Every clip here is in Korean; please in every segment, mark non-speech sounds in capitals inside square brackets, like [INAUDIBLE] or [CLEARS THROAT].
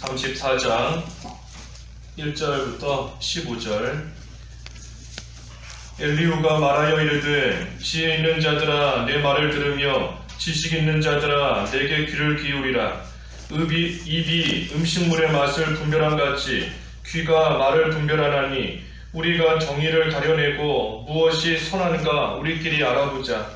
34장 1절부터 15절. 엘리후가 말하여 이르되 지혜 있는 자들아 내 말을 들으며 지식 있는 자들아 내게 귀를 기울이라. 입이, 입이 음식물의 맛을 분별한 같이 귀가 말을 분별하나니 우리가 정의를 가려내고 무엇이 선한가 우리끼리 알아보자.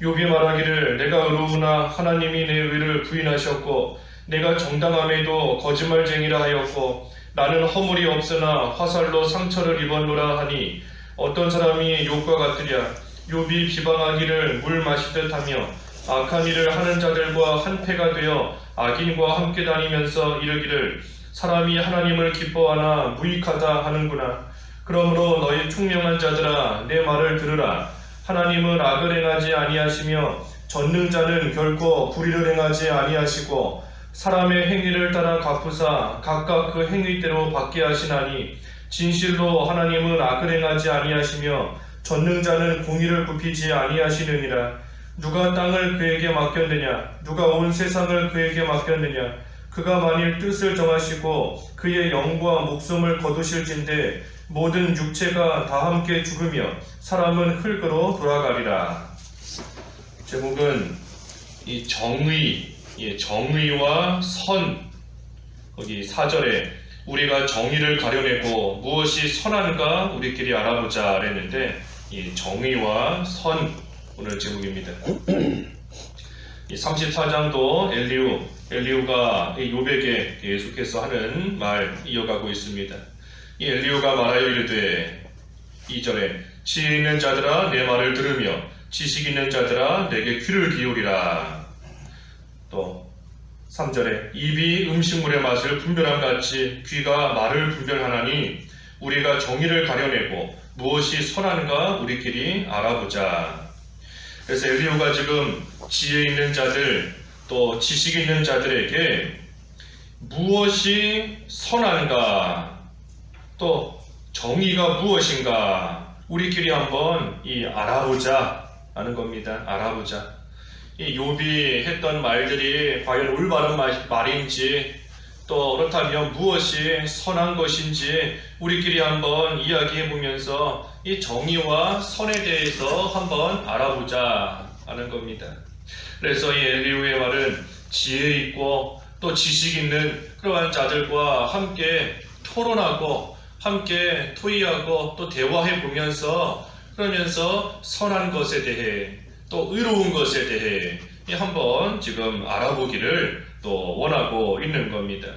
욥이 말하기를 내가 의로우나 하나님이 내 의를 부인하셨고 내가 정당함에도 거짓말쟁이라 하였고 나는 허물이 없으나 화살로 상처를 입었노라 하니 어떤 사람이 욥과 같으랴. 욥이 비방하기를 물 마시듯 하며 악한 일을 하는 자들과 한패가 되어 악인과 함께 다니면서 이르기를 사람이 하나님을 기뻐하나 무익하다 하는구나. 그러므로 너희 총명한 자들아 내 말을 들으라. 하나님은 악을 행하지 아니하시며 전능자는 결코 불의를 행하지 아니하시고 사람의 행위를 따라 갚으사 각각 그 행위대로 받게 하시나니 진실로 하나님은 악을 행하지 아니하시며 전능자는 공의를 굽히지 아니하시느니라. 누가 땅을 그에게 맡겼느냐? 누가 온 세상을 그에게 맡겼느냐? 그가 만일 뜻을 정하시고 그의 영과 목숨을 거두실진데 모든 육체가 다 함께 죽으며 사람은 흙으로 돌아가리라. 제목은 이 정의, 예, 정의와 선 거기 4절에 우리가 정의를 가려내고 무엇이 선한가 우리끼리 알아보자 그랬는데 이 정의와 선 오늘 제목입니다. [CLEARS THROAT] 이 34장도 엘리우, 엘리우가 이 요백에 계속해서 하는 말 이어가고 있습니다. 이 엘리우가 말하여 이르되 2절에 지혜 있는 자들아 내 말을 들으며 지식 있는 자들아 내게 귀를 기울이라. 또 3절에 입이 음식물의 맛을 분별함 같이 귀가 말을 분별하나니 우리가 정의를 가려내고 무엇이 선한가 우리끼리 알아보자. 그래서 엘리오가 지금 지혜 있는 자들 또 지식 있는 자들에게 무엇이 선한가 또 정의가 무엇인가 우리끼리 한번 이 알아보자 하는 겁니다. 알아보자. 이 욥이 했던 말들이 과연 올바른 말- 말인지 또 그렇다면 무엇이 선한 것인지 우리끼리 한번 이야기해 보면서 이 정의와 선에 대해서 한번 알아보자 하는 겁니다. 그래서 이 엘리우의 말은 지혜 있고 또 지식 있는 그러한 자들과 함께 토론하고 함께 토의하고 또 대화해 보면서 그러면서 선한 것에 대해 또 의로운 것에 대해 이 한번 지금 알아보기를 또 원하고 있는 겁니다.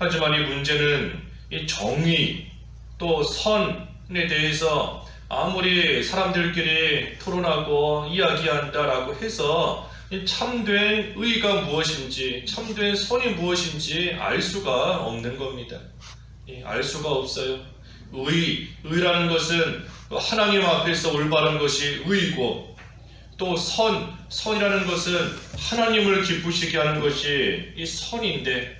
하지만 이 문제는 이 정의 또 선에 대해서 아무리 사람들끼리 토론하고 이야기한다라고 해서 이 참된 의가 무엇인지 참된 선이 무엇인지 알 수가 없는 겁니다. 예, 알 수가 없어요. 의, 의라는 것은 하나님 앞에서 올바른 것이 의이고 또 선, 선이라는 것은 하나님을 기쁘시게 하는 것이 이 선인데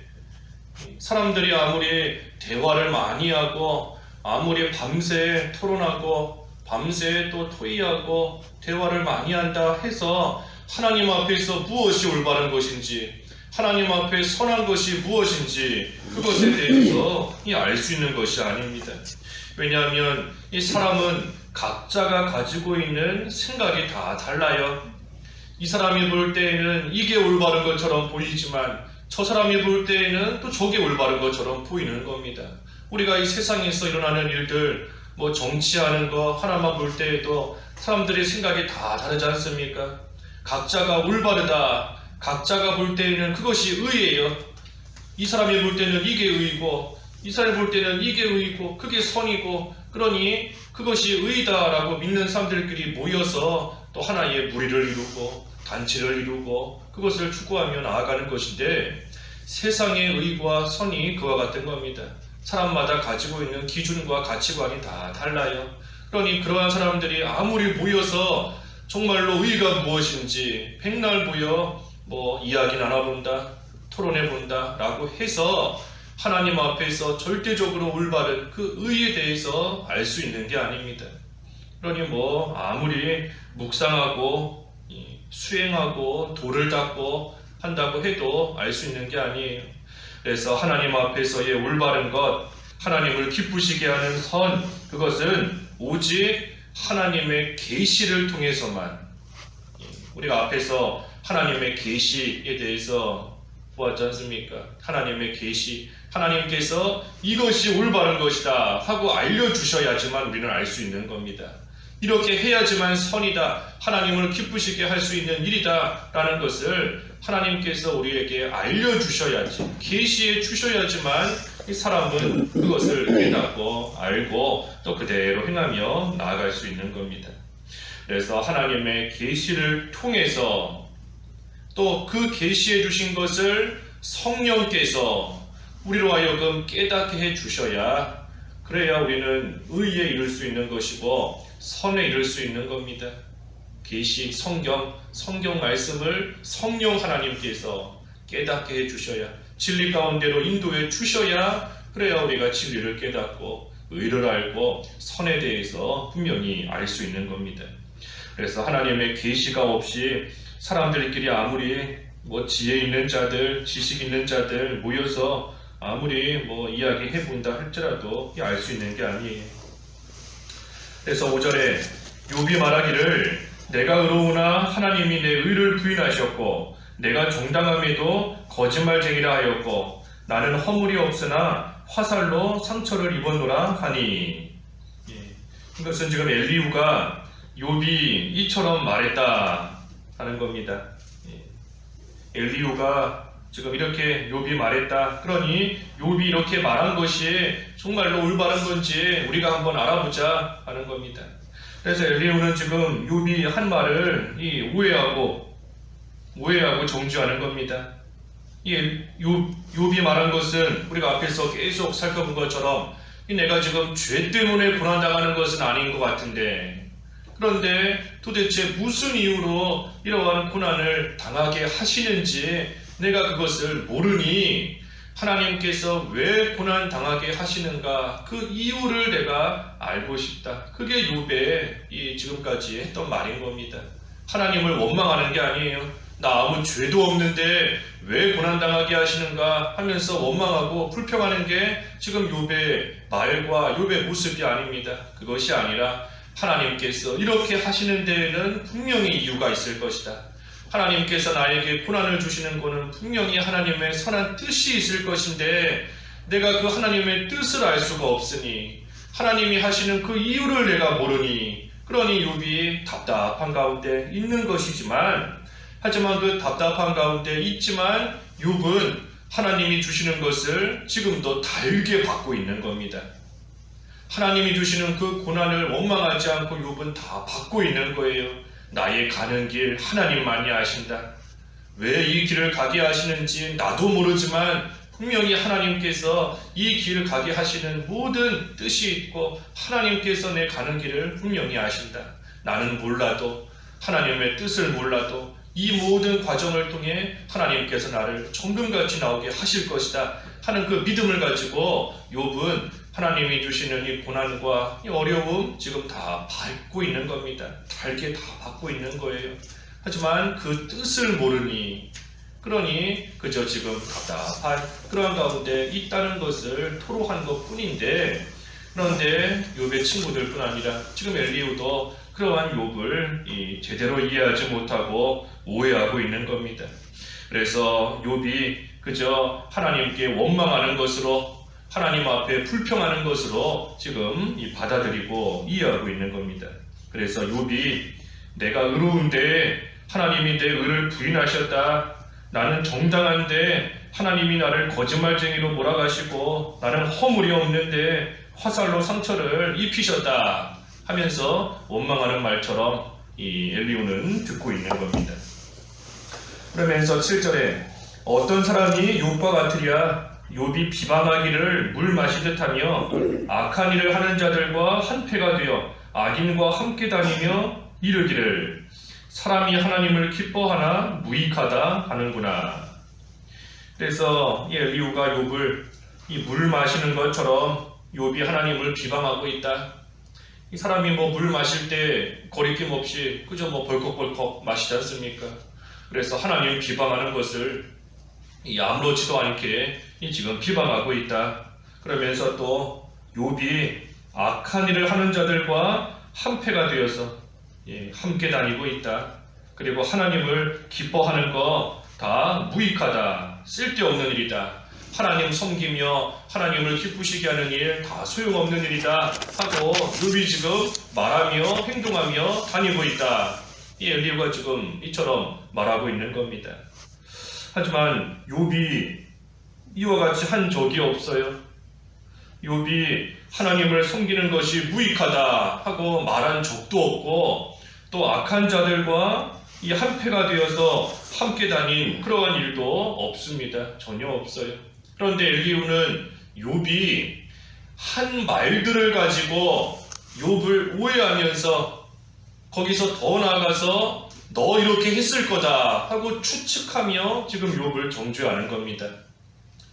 사람들이 아무리 대화를 많이 하고 아무리 밤새 토론하고 밤새 또 토의하고 대화를 많이 한다 해서 하나님 앞에서 무엇이 올바른 것인지 하나님 앞에 선한 것이 무엇인지 그것에 대해서 알 수 있는 것이 아닙니다. 왜냐하면 이 사람은 각자가 가지고 있는 생각이 다 달라요. 이 사람이 볼 때에는 이게 올바른 것처럼 보이지만 저 사람이 볼 때에는 또 저게 올바른 것처럼 보이는 겁니다. 우리가 이 세상에서 일어나는 일들, 뭐 정치하는 거 하나만 볼 때에도 사람들의 생각이 다 다르지 않습니까? 각자가 올바르다. 각자가 볼 때에는 그것이 의예요. 이 사람이 볼 때는 이게 의이고, 이 사람이 볼 때는 이게 의이고, 그게 선이고, 그러니 그것이 의다라고 믿는 사람들끼리 모여서 또 하나의 무리를 이루고, 단체를 이루고, 그것을 추구하며 나아가는 것인데, 세상의 의와 선이 그와 같은 겁니다. 사람마다 가지고 있는 기준과 가치관이 다 달라요. 그러니 그러한 사람들이 아무리 모여서 정말로 의가 무엇인지 백날 모여 뭐 이야기 나눠본다, 토론해 본다 라고 해서 하나님 앞에서 절대적으로 올바른 그 의에 대해서 알 수 있는 게 아닙니다. 그러니 뭐 아무리 묵상하고 이 수행하고 돌을 닦고 한다고 해도 알 수 있는 게 아니에요. 그래서 하나님 앞에서의 올바른 것, 하나님을 기쁘시게 하는 선, 그것은 오직 하나님의 계시를 통해서만 예, 우리가 앞에서 하나님의 계시에 대해서 보았지 않습니까? 하나님의 계시, 하나님께서 이것이 올바른 것이다 하고 알려주셔야지만 우리는 알 수 있는 겁니다. 이렇게 해야지만 선이다, 하나님을 기쁘시게 할 수 있는 일이다 라는 것을 하나님께서 우리에게 알려주셔야지, 계시해 주셔야지만 이 사람은 그것을 깨닫고 알고 또 그대로 행하며 나아갈 수 있는 겁니다. 그래서 하나님의 계시를 통해서 또 그 계시해 주신 것을 성령께서 우리로 하여금 깨닫게 해 주셔야 그래야 우리는 의에 이를 수 있는 것이고 선에 이를 수 있는 겁니다. 계시 성경 성경 말씀을 성령 하나님께서 깨닫게 해 주셔야 진리 가운데로 인도해 주셔야 그래야 우리가 진리를 깨닫고 의를 알고 선에 대해서 분명히 알 수 있는 겁니다. 그래서 하나님의 계시가 없이 사람들끼리 아무리 뭐 지혜 있는 자들, 지식 있는 자들 모여서 아무리 뭐 이야기해 본다 할지라도 알 수 있는 게 아니에요. 그래서 5절에 욥이 말하기를 내가 의로우나 하나님이 내 의를 부인하셨고 내가 정당함에도 거짓말쟁이라 하였고 나는 허물이 없으나 화살로 상처를 입었노라 하니 예. 이것은 지금 엘리우가 욥이 이처럼 말했다 하는 겁니다. 예. 엘리우가 지금 이렇게 욥이 말했다. 그러니 욥이 이렇게 말한 것이 정말로 올바른 건지 우리가 한번 알아보자 하는 겁니다. 그래서 엘리우는 지금 욥이 한 말을 이 오해하고 오해하고 정죄하는 겁니다. 이 욥, 욥이 말한 것은 우리가 앞에서 계속 살펴본 것처럼 이 내가 지금 죄 때문에 고난당하는 것은 아닌 것 같은데 그런데 도대체 무슨 이유로 이러한 고난을 당하게 하시는지 내가 그것을 모르니 하나님께서 왜 고난 당하게 하시는가 그 이유를 내가 알고 싶다. 그게 욥의 이 지금까지 했던 말인 겁니다. 하나님을 원망하는 게 아니에요. 나 아무 죄도 없는데 왜 고난 당하게 하시는가 하면서 원망하고 불평하는 게 지금 욥의 말과 욥의 모습이 아닙니다. 그것이 아니라 하나님께서 이렇게 하시는 데에는 분명히 이유가 있을 것이다. 하나님께서 나에게 고난을 주시는 것은 분명히 하나님의 선한 뜻이 있을 것인데 내가 그 하나님의 뜻을 알 수가 없으니 하나님이 하시는 그 이유를 내가 모르니 그러니 욥이 답답한 가운데 있는 것이지만 하지만 그 답답한 가운데 있지만 욥은 하나님이 주시는 것을 지금도 달게 받고 있는 겁니다. 하나님이 주시는 그 고난을 원망하지 않고 욥은 다 받고 있는 거예요. 나의 가는 길 하나님만이 아신다. 왜 이 길을 가게 하시는지 나도 모르지만 분명히 하나님께서 이 길을 가게 하시는 모든 뜻이 있고 하나님께서 내 가는 길을 분명히 아신다. 나는 몰라도 하나님의 뜻을 몰라도 이 모든 과정을 통해 하나님께서 나를 정금같이 나오게 하실 것이다 하는 그 믿음을 가지고 욥은 하나님이 주시는 이 고난과 이 어려움 지금 다 밟고 있는 겁니다. 달게 다 받고 있는 거예요. 하지만 그 뜻을 모르니 그러니 그저 지금 답답한 그러한 가운데 있다는 것을 토로한 것 뿐인데 그런데 욥의 친구들뿐 아니라 지금 엘리우도 그러한 욥을 이 제대로 이해하지 못하고 오해하고 있는 겁니다. 그래서 욥이 그저 하나님께 원망하는 것으로 하나님 앞에 불평하는 것으로 지금 이 받아들이고 이해하고 있는 겁니다. 그래서 욥이 내가 의로운데 하나님이 내 의를 부인하셨다. 나는 정당한데 하나님이 나를 거짓말쟁이로 몰아가시고 나는 허물이 없는데 화살로 상처를 입히셨다 하면서 원망하는 말처럼 이 엘리오는 듣고 있는 겁니다. 그러면서 7절에 어떤 사람이 욥과 같으랴 욥이 비방하기를 물 마시듯 하며 악한 일을 하는 자들과 한패가 되어 악인과 함께 다니며 이르기를 사람이 하나님을 기뻐하나 무익하다 하는구나. 그래서 이 엘리우가 욥을 이 물 마시는 것처럼 욥이 하나님을 비방하고 있다. 이 사람이 뭐 물 마실 때 거리낌 없이 그저 뭐 벌컥벌컥 마시지 않습니까? 그래서 하나님 비방하는 것을 이 아무렇지도 않게 이 지금 비방하고 있다. 그러면서 또 욥이 악한 일을 하는 자들과 한패가 되어서 예, 함께 다니고 있다. 그리고 하나님을 기뻐하는 거 다 무익하다. 쓸데없는 일이다. 하나님 섬기며 하나님을 기쁘시게 하는 일 다 소용없는 일이다 하고 욥이 지금 말하며 행동하며 다니고 있다. 이 엘리우가 지금 이처럼 말하고 있는 겁니다. 하지만 욥이 이와 같이 한 적이 없어요. 욥이 하나님을 섬기는 것이 무익하다 하고 말한 적도 없고 또 악한 자들과 이 한패가 되어서 함께 다닌 그러한 일도 없습니다. 전혀 없어요. 그런데 엘리우는 욥이 한 말들을 가지고 욥을 오해하면서 거기서 더 나아가서 너 이렇게 했을 거다 하고 추측하며 지금 욥을 정죄하는 겁니다.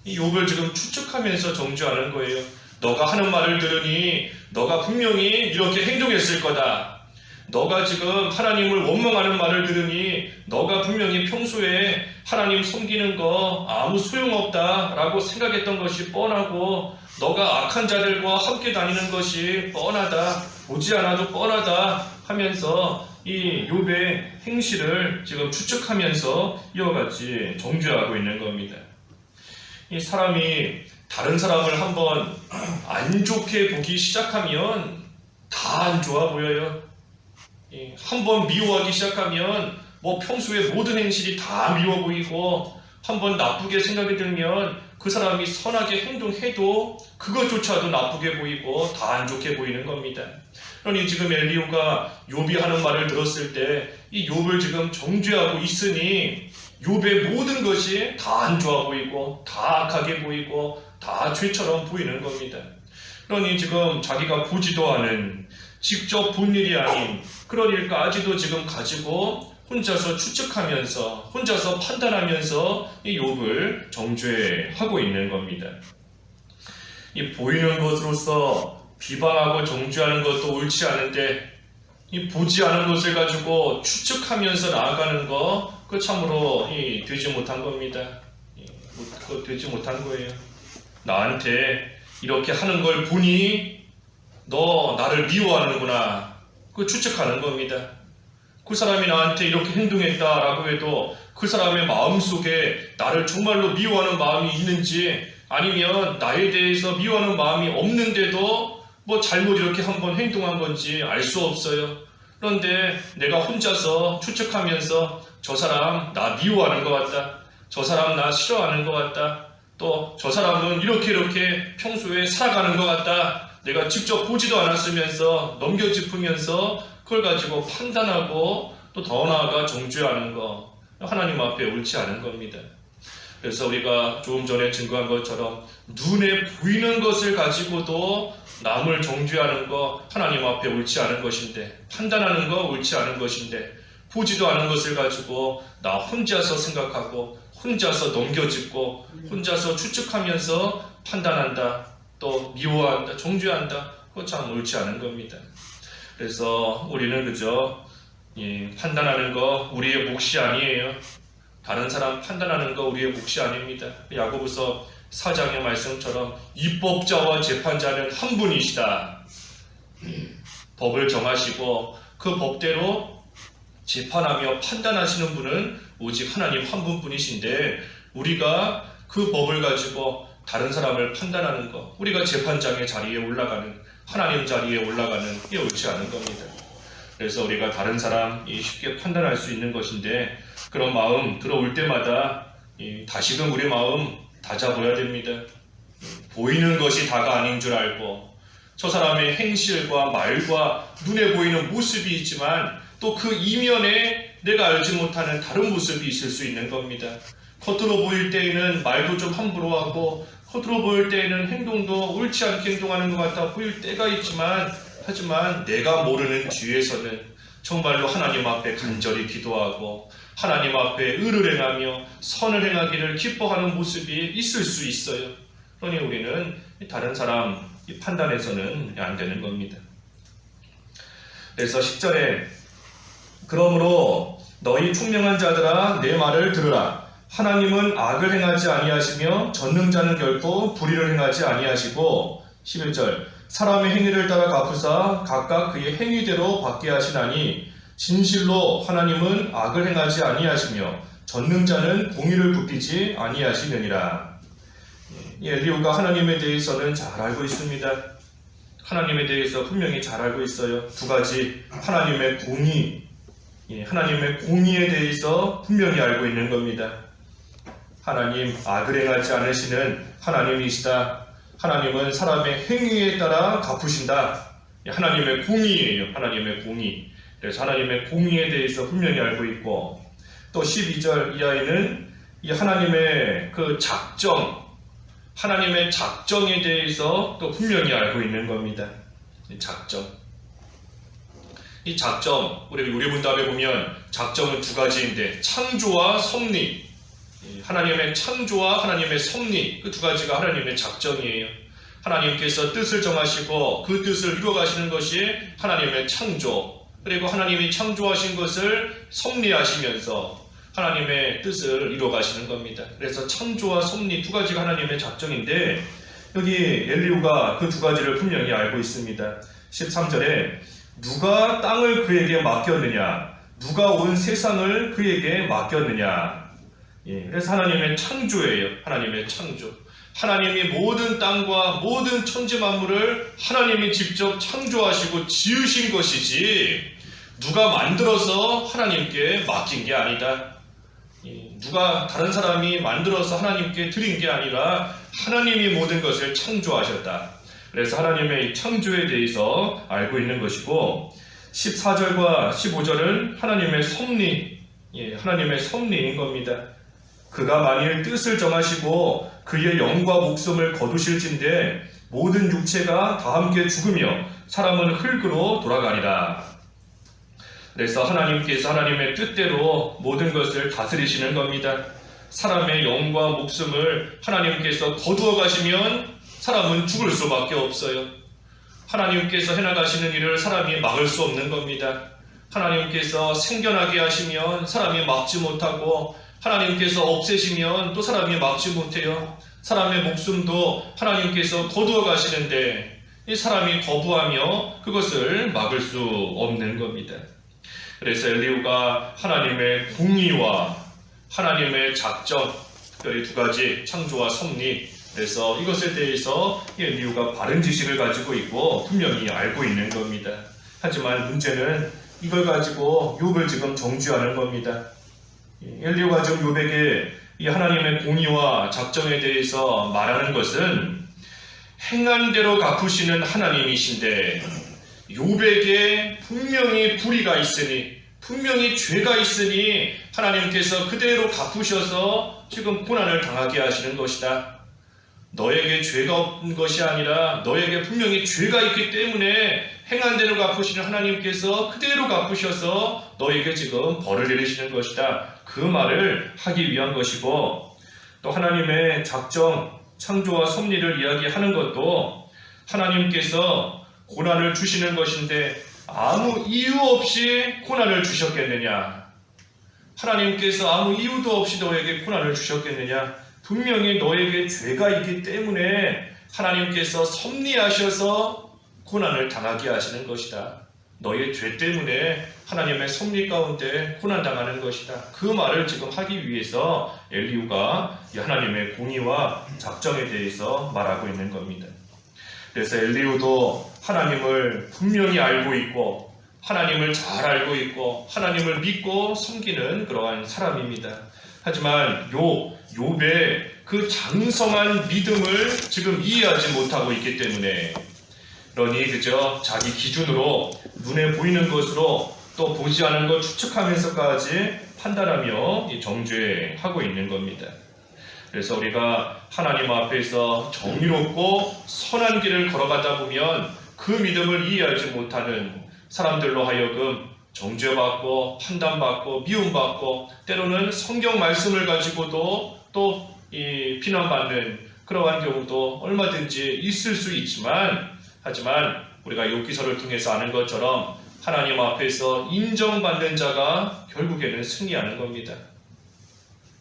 이 욥을 지금 추측하면서 정죄하는 거예요. 너가 하는 말을 들으니 너가 분명히 이렇게 행동했을 거다. 너가 지금 하나님을 원망하는 말을 들으니 너가 분명히 평소에 하나님 섬기는 거 아무 소용없다라고 생각했던 것이 뻔하고 너가 악한 자들과 함께 다니는 것이 뻔하다. 보지 않아도 뻔하다 하면서 이 욥의 행실을 지금 추측하면서 이와 같이 정죄하고 있는 겁니다. 이 사람이 다른 사람을 한번 안 좋게 보기 시작하면 다 안 좋아 보여요. 한번 미워하기 시작하면 뭐 평소에 모든 행실이 다 미워 보이고 한번 나쁘게 생각이 들면 그 사람이 선하게 행동해도 그것조차도 나쁘게 보이고 다 안 좋게 보이는 겁니다. 그러니 지금 엘리오가 욥이 하는 말을 들었을 때 이 욥을 지금 정죄하고 있으니 욥의 모든 것이 다 안 좋아 보이고 다 악하게 보이고 다 죄처럼 보이는 겁니다. 그러니 지금 자기가 보지도 않은 직접 본 일이 아닌 그런 일까지도 지금 가지고 혼자서 추측하면서 혼자서 판단하면서 이 욥을 정죄하고 있는 겁니다. 이 보이는 것으로서 비방하고 정죄하는 것도 옳지 않은데 이 보지 않은 것을 가지고 추측하면서 나아가는 거 그 참으로 이 되지 못한 겁니다. 이, 그 되지 못한 거예요. 나한테 이렇게 하는 걸 보니 너 나를 미워하는구나. 그 추측하는 겁니다. 그 사람이 나한테 이렇게 행동했다라고 해도 그 사람의 마음 속에 나를 정말로 미워하는 마음이 있는지 아니면 나에 대해서 미워하는 마음이 없는데도 뭐 잘못 이렇게 한번 행동한 건지 알 수 없어요. 그런데 내가 혼자서 추측하면서 저 사람 나 미워하는 것 같다. 저 사람 나 싫어하는 것 같다. 또 저 사람은 이렇게 이렇게 평소에 살아가는 것 같다. 내가 직접 보지도 않았으면서 넘겨짚으면서 그걸 가지고 판단하고 또 더 나아가 정죄하는 거 하나님 앞에 옳지 않은 겁니다. 그래서 우리가 조금 전에 증거한 것처럼 눈에 보이는 것을 가지고도 남을 정죄하는 거 하나님 앞에 옳지 않은 것인데 판단하는 거 옳지 않은 것인데 보지도 않은 것을 가지고 나 혼자서 생각하고 혼자서 넘겨짚고 혼자서 추측하면서 판단한다 또 미워한다 정죄한다 그거 참 옳지 않은 겁니다. 그래서 우리는 그저 예, 판단하는 거 우리의 몫이 아니에요. 다른 사람 판단하는 거 우리의 몫이 아닙니다. 야고보서 사장의 말씀처럼 입법자와 재판자는 한 분이시다. 법을 정하시고 그 법대로 재판하며 판단하시는 분은 오직 하나님 한 분뿐이신데 우리가 그 법을 가지고 다른 사람을 판단하는 것, 우리가 재판장의 자리에 올라가는 하나님 자리에 올라가는 게 옳지 않은 겁니다. 그래서 우리가 다른 사람이 쉽게 판단할 수 있는 것인데 그런 마음 들어올 때마다 다시금 우리 마음 다 잡아야 됩니다. 보이는 것이 다가 아닌 줄 알고 저 사람의 행실과 말과 눈에 보이는 모습이 있지만 또 그 이면에 내가 알지 못하는 다른 모습이 있을 수 있는 겁니다. 겉으로 보일 때에는 말도 좀 함부로 하고 겉으로 보일 때에는 행동도 옳지 않게 행동하는 것 같아 보일 때가 있지만 하지만 내가 모르는 뒤에서는 정말로 하나님 앞에 간절히 기도하고 하나님 앞에 의를 행하며 선을 행하기를 기뻐하는 모습이 있을 수 있어요. 그러니 우리는 다른 사람 판단에서는 안 되는 겁니다. 그래서 10절에 그러므로 너희 총명한 자들아 내 말을 들으라 하나님은 악을 행하지 아니하시며 전능자는 결코 불의를 행하지 아니하시고 11절 사람의 행위를 따라 갚으사 각각 그의 행위대로 받게 하시나니 진실로 하나님은 악을 행하지 아니하시며 전능자는 공의를 굽히지 아니하시느니라. 예, 엘리우가 하나님에 대해서는 잘 알고 있습니다. 하나님에 대해서 분명히 잘 알고 있어요. 두 가지 하나님의 공의, 예, 하나님의 공의에 대해서 분명히 알고 있는 겁니다. 하나님 악을 행하지 않으시는 하나님이시다. 하나님은 사람의 행위에 따라 갚으신다. 예, 하나님의 공의예요. 하나님의 공의. 그래서 하나님의 공의에 대해서 분명히 알고 있고 또 12절 이하에는 이 하나님의 그 작정, 하나님의 작정에 대해서 또 분명히 알고 있는 겁니다. 이 작정. 이 작정, 우리 우리 문답에 보면 작정은 두 가지인데 창조와 섭리. 이 하나님의 창조와 하나님의 섭리 그 두 가지가 하나님의 작정이에요. 하나님께서 뜻을 정하시고 그 뜻을 이루어가시는 것이 하나님의 창조. 그리고 하나님이 창조하신 것을 섭리하시면서 하나님의 뜻을 이루어가시는 겁니다. 그래서 창조와 섭리 두 가지가 하나님의 작정인데 여기 엘리우가 그 두 가지를 분명히 알고 있습니다. 13절에 누가 땅을 그에게 맡겼느냐? 누가 온 세상을 그에게 맡겼느냐? 예, 그래서 하나님의 창조예요. 하나님의 창조. 하나님이 모든 땅과 모든 천지 만물을 하나님이 직접 창조하시고 지으신 것이지 누가 만들어서 하나님께 맡긴 게 아니다. 예, 누가 다른 사람이 만들어서 하나님께 드린 게 아니라 하나님이 모든 것을 창조하셨다. 그래서 하나님의 이 창조에 대해서 알고 있는 것이고 14절과 15절은 하나님의 섭리, 예, 하나님의 섭리인 겁니다. 그가 만일 뜻을 정하시고 그의 영과 목숨을 거두실진데 모든 육체가 다 함께 죽으며 사람은 흙으로 돌아가리라. 그래서 하나님께서 하나님의 뜻대로 모든 것을 다스리시는 겁니다. 사람의 영과 목숨을 하나님께서 거두어 가시면 사람은 죽을 수밖에 없어요. 하나님께서 해나가시는 일을 사람이 막을 수 없는 겁니다. 하나님께서 생겨나게 하시면 사람이 막지 못하고 하나님께서 없애시면 또 사람이 막지 못해요. 사람의 목숨도 하나님께서 거두어 가시는데 이 사람이 거부하며 그것을 막을 수 없는 겁니다. 그래서 엘리우가 하나님의 공의와 하나님의 작정, 특별히 두 가지 창조와 섭리, 그래서 이것에 대해서 엘리우가 바른 지식을 가지고 있고 분명히 알고 있는 겁니다. 하지만 문제는 이걸 가지고 욥을 지금 정죄하는 겁니다. 엘리우가 지금 욥에게 이 하나님의 공의와 작정에 대해서 말하는 것은 행한 대로 갚으시는 하나님이신데 욥에게 분명히 불의가 있으니 분명히 죄가 있으니 하나님께서 그대로 갚으셔서 지금 고난을 당하게 하시는 것이다. 너에게 죄가 없는 것이 아니라 너에게 분명히 죄가 있기 때문에 행한 대로 갚으시는 하나님께서 그대로 갚으셔서 너에게 지금 벌을 내리시는 것이다. 그 말을 하기 위한 것이고 또 하나님의 작정, 창조와 섭리를 이야기하는 것도 하나님께서 고난을 주시는 것인데 아무 이유 없이 고난을 주셨겠느냐? 하나님께서 아무 이유도 없이 너에게 고난을 주셨겠느냐? 분명히 너에게 죄가 있기 때문에 하나님께서 섭리하셔서 고난을 당하게 하시는 것이다. 너의 죄 때문에 하나님의 섭리 가운데 고난 당하는 것이다. 그 말을 지금 하기 위해서 엘리우가 하나님의 공의와 작정에 대해서 말하고 있는 겁니다. 그래서 엘리우도 하나님을 분명히 알고 있고 하나님을 잘 알고 있고 하나님을 믿고 섬기는 그러한 사람입니다. 하지만 요 욥의 그 장성한 믿음을 지금 이해하지 못하고 있기 때문에 그러니 그저 자기 기준으로 눈에 보이는 것으로 또 보지 않은 것 추측하면서까지 판단하며 정죄하고 있는 겁니다. 그래서 우리가 하나님 앞에서 정의롭고 선한 길을 걸어가다 보면 그 믿음을 이해하지 못하는 사람들로 하여금 정죄받고 판단받고 미움받고 때로는 성경 말씀을 가지고도 또이 비난받는 그러한 경우도 얼마든지 있을 수 있지만 하지만 우리가 욥기서를 통해서 아는 것처럼 하나님 앞에서 인정받는 자가 결국에는 승리하는 겁니다.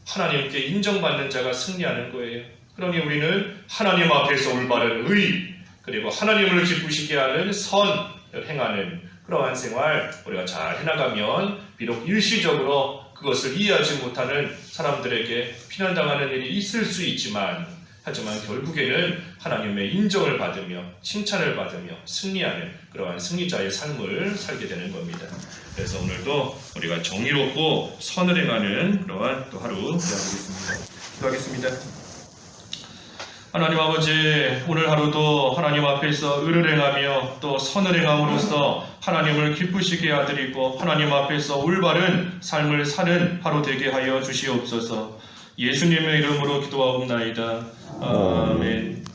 하나님께 인정받는 자가 승리하는 거예요. 그러니 우리는 하나님 앞에서 올바른 의 그리고 하나님을 기쁘시게 하는 선을 행하는 그러한 생활 우리가 잘 해나가면 비록 일시적으로 그것을 이해하지 못하는 사람들에게 피난당하는 일이 있을 수 있지만 하지만 결국에는 하나님의 인정을 받으며 칭찬을 받으며 승리하는 그러한 승리자의 삶을 살게 되는 겁니다. 그래서 오늘도 우리가 정의롭고 선을 행하는 그러한 또 하루 되어보겠습니다. 기도하겠습니다. 하나님 아버지 오늘 하루도 하나님 앞에서 의를 행하며 또 선을 행함으로써 하나님을 기쁘시게 하드리고 하나님 앞에서 올바른 삶을 사는 하루 되게 하여 주시옵소서. 예수님의 이름으로 기도하옵나이다. 아멘